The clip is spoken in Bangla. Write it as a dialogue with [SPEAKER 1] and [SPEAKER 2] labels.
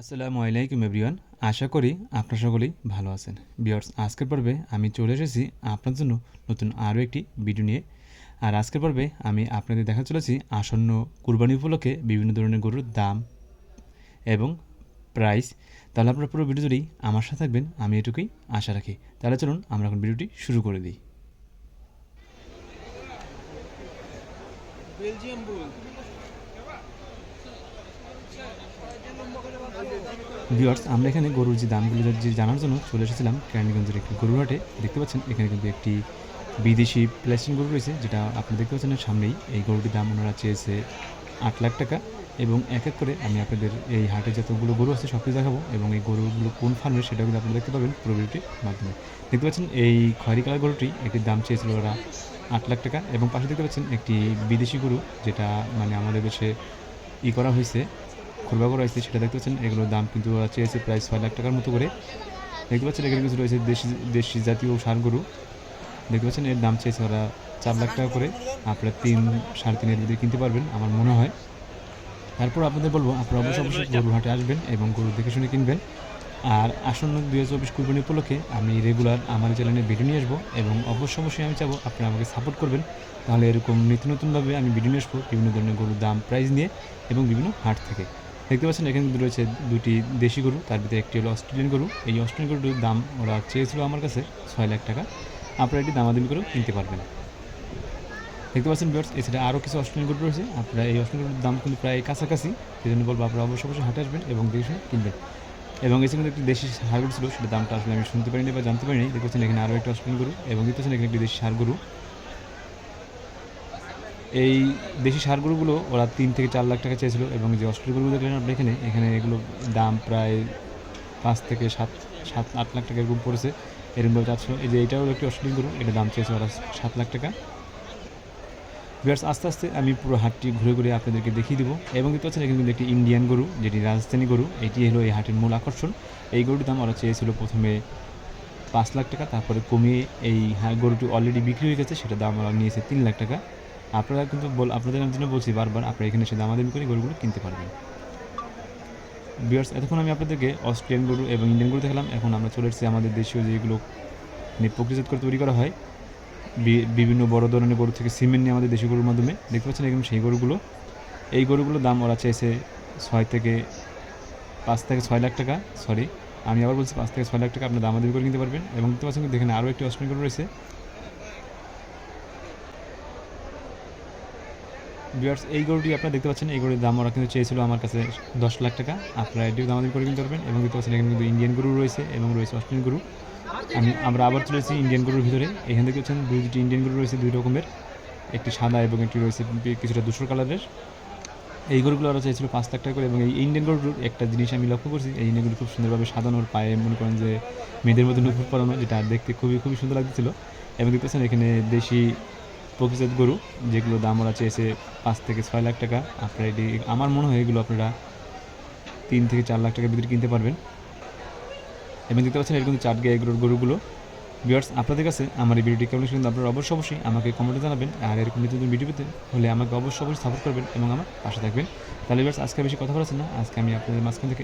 [SPEAKER 1] আসসালামু আলাইকুম, এভরিওয়ান। আশা করি আপনারা সকলেই ভালো আছেন। বিয়ার্স আজকের পর্বে আমি চলে এসেছি আপনার জন্য নতুন আরও একটি ভিডিও নিয়ে। আর আজকের পর্বে আমি আপনাদের দেখা চলেছি আসন্ন কুরবানি উপলক্ষে বিভিন্ন ধরনের গরুর দাম এবং প্রাইস তাহলে আপনারা পুরো ভিডিও জুড়েই আমার সাথে থাকবেন, আমি এটুকুই আশা রাখি। তাহলে চলুন আমরা এখন ভিডিওটি শুরু করে দিই।
[SPEAKER 2] বেলজিয়াম বুল
[SPEAKER 1] ভিউয়ার্স, আমরা এখানে গরুর যে দামগুলো যে জানার জন্য চলে এসেছিলাম কেরানীগঞ্জের একটি গরুর হাটে। দেখতে পাচ্ছেন, এখানে কিন্তু একটি বিদেশি প্লাস্টিক গরু রয়েছে, যেটা আপনি দেখতে পাচ্ছেন সামনেই। এই গরুটির দাম ওনারা চেয়েছে আট লাখ টাকা এবং এক এক করে আমি আপনাদের এই হাটে যতগুলো গরু আছে সব কিছু দেখাবো এবং এই গরুগুলো কোন ফার্মের সেটা কিন্তু আপনারা দেখতে পাবেন পুরো ভিডিওটির মাধ্যমে। দেখতে পাচ্ছেন, এই খয়রি কালার গরুটি একটির দাম চেয়েছিল ওরা আট লাখ টাকা এবং পাশে দেখতে পাচ্ছেন একটি বিদেশি গরু, যেটা মানে আমাদের দেশে ই করা হয়েছে। খুরবা করা হয়েছে সেটা দেখতে পাচ্ছেন। এগুলোর দাম কিন্তু চেয়েছে প্রায় ছয় লাখ টাকার মতো করে। দেখতে পাচ্ছেন এখানে কিছু রয়েছে দেশি দেশি জাতীয় সার গরু। দেখতে পাচ্ছেন এর দাম চেয়েছে ওরা চার লাখ টাকা করে। আপনারা তিন সাড়ে তিনের ভিতরে কিনতে পারবেন আমার মনে হয়। তারপর আপনাদের বলব আপনারা অবশ্যই অবশ্যই গরুর হাটে আসবেন এবং গরু দেখে শুনে কিনবেন। আর আসন্ন দুই হাজার চব্বিশ কুরবানি উপলক্ষে আমি রেগুলার আমার চ্যানেলে ভিডিও নিয়ে আসব এবং অবশ্যই অবশ্যই আমি চাবো আপনারা আমাকে সাপোর্ট করবেন। তাহলে এরকম নিত্য নতুনভাবে আমি ভিডিও নিয়ে আসব বিভিন্ন ধরনের গরুর দাম প্রাইস নিয়ে এবং বিভিন্ন হাট থেকে। দেখতে পাচ্ছেন, এখানে রয়েছে দুটি দেশি গরু, তার ভিতরে একটি হলো অস্ট্রেলিয়ান গরু। এই অস্ট্রেলিয়ান গরুটির দাম ওরা চেয়েছিল আমার কাছে ছয় লাখ টাকা। আপনারা এটি দামাদামি করেও কিনতে পারবেন। দেখতে পাচ্ছেন বিয়ার্স এছাড়া আরও কিছু অস্ট্রেলিয়ান গরু রয়েছে। আপনারা এই অস্ট্রেলিয়ান গরুর দাম কিন্তু প্রায় কাছাকাছি। সেই জন্য বলব আপনারা অবশ্যই অবশ্যই হাটে আসবেন এবং দেখে কিনবেন। এবং এসে কিন্তু একটি দেশি সার গরু ছিল সেটা দামটা আসলে আমি শুনতে পারিনি বা জানতে পারিনি। দেখতে পাচ্ছেন, এখানে আরও একটা অস্ট্রেলিয়ান গরু এবং দেখতে পাচ্ছেন, এখানে একটি দেশি সার গরু। এই দেশি সার গরুগুলো ওরা তিন থেকে চার লাখ টাকা চেয়েছিল এবং যে অস্ট্রেলিয়া গরুগুলো দেখলেন আপনি এখানে এখানে এগুলো দাম প্রায় পাঁচ থেকে সাত সাত, আট লাখ টাকা এরকম পড়েছে। এরকমভাবে চাচ্ছিল। এই যে এটাও একটি অস্ট্রেলিয়ান গরু, এটা দাম চেয়েছে ওরা সাত লাখ টাকা। বিয়ার্স আস্তে আস্তে আমি পুরো হাটটি ঘুরে ঘুরে আপনাদেরকে দেখিয়ে দেবো। এবং দেখতে পাচ্ছেন এখানে কিন্তু একটি ইন্ডিয়ান গরু, যেটি রাজস্থানী গরু, এটি হলো এই হাটের মূল আকর্ষণ। এই গরুটির দাম ওরা চেয়েছিল প্রথমে পাঁচ লাখ টাকা, তারপরে কমিয়ে এই গরুটি অলরেডি বিক্রি হয়ে গেছে সেটা দাম ওরা নিয়েছে তিন লাখ টাকা। আপনারা কিন্তু বল আপনাদের জন্য বলছি বারবার, আপনারা এখানে এসে দামাদামি করে গরুগুলো কিনতে পারবেন। বিয়ার্স এতক্ষণ আমি আপনাদেরকে অস্ট্রেলিয়ান গরু এবং ইন্ডিয়ান গরু দেখালাম। এখন আমরা চলে এসেছি আমাদের দেশীয় যেগুলো প্রকৃতিজাত করে তৈরি করা হয়। বিভিন্ন বড় ধরনের গরু থেকে সিমেন্ট নিয়ে আমাদের দেশি গরুর মাধ্যমে। দেখতে পাচ্ছেন এরকম সেই গরুগুলো। এই গরুগুলোর দাম ওরা চাইছে ছয় থেকে পাঁচ থেকে ছয় লাখ টাকা সরি আমি আবার বলছি পাঁচ থেকে ছয় লাখ টাকা আপনার দামাদামি করে কিনতে পারবেন। এবং দেখতে পাচ্ছেন কিন্তু এখানে আরও একটি অস্ট্রেলিয়ান গরু রয়েছে। বিয়ার্স এই গরুটি আপনারা দেখতে পাচ্ছেন, এই গরুর দাম ওরা কিন্তু চেয়েছিল আমার কাছে দশ লাখ টাকা। আপনারা এটিও দামাদামি করে কিনতে পারবেন এবং দেখতে পাচ্ছেন, এখানে কিন্তু ইন্ডিয়ান গরু রয়েছে এবং রয়েছে অস্ট্রেলিয়ান গরু। আমি, আমরা আবার চলে এসেছি ইন্ডিয়ান গরুর ভিতরে। এখানে দেখতে পাচ্ছেন, দুই দুটি ইন্ডিয়ান গরু রয়েছে, দুই রকমের। একটি সাদা এবং একটি রয়েছে কিছুটা ধূসর কালারের। এই গরুগুলো ওরা চাইছিল পাঁচ লাখ টাকা করে এবং এই ইন্ডিয়ান গরুর একটা জিনিস আমি লক্ষ্য করছি, এই ইন্ডিয়ান গরু খুব সুন্দরভাবে সাজানোর পায়ে, মনে করেন যে মেয়েদের মধ্যে নুপুর পরানো, যেটা দেখতে খুবই খুবই সুন্দর লাগছিল এবং দেখতে পাচ্ছেন, এখানে দেশি প্রকৃত গরু যেগুলো দাম ওরা চেয়েছে পাঁচ থেকে ছয় লাখ টাকা আপনারা এটি, আমার মনে হয় এগুলো আপনারা তিন থেকে চার লাখ টাকার ভিতরে কিনতে পারবেন। এবং দেখতে পাচ্ছেন, এরকম চার গায়ে এগুলোর গরুগুলো। ভিউয়ার্স, আপনাদের কাছে আমার এই ভিডিওটি কেমন কিন্তু আপনারা অবশ্যই অবশ্যই আমাকে কমেন্টে জানাবেন। আর এরকম নিত্য নতুন ভিডিও পেতে হলে আমাকে অবশ্যই অবশ্যই সাপোর্ট করবেন এবং আমার পাশে থাকবেন। তাহলে ভিউয়ার্স, আজকে বেশি কথা বলেছেন না। আজকে আমি আপনাদের মাঝখান থেকে